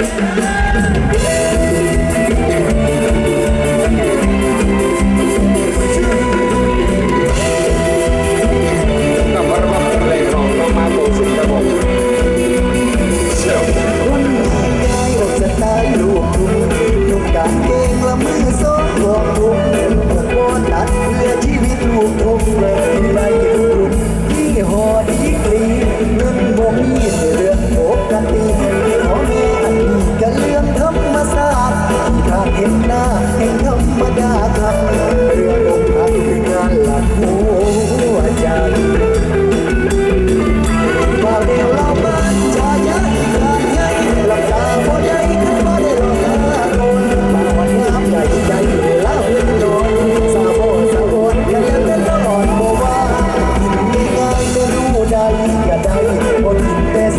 Yeah.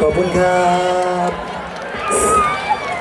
ขอบคุณครับ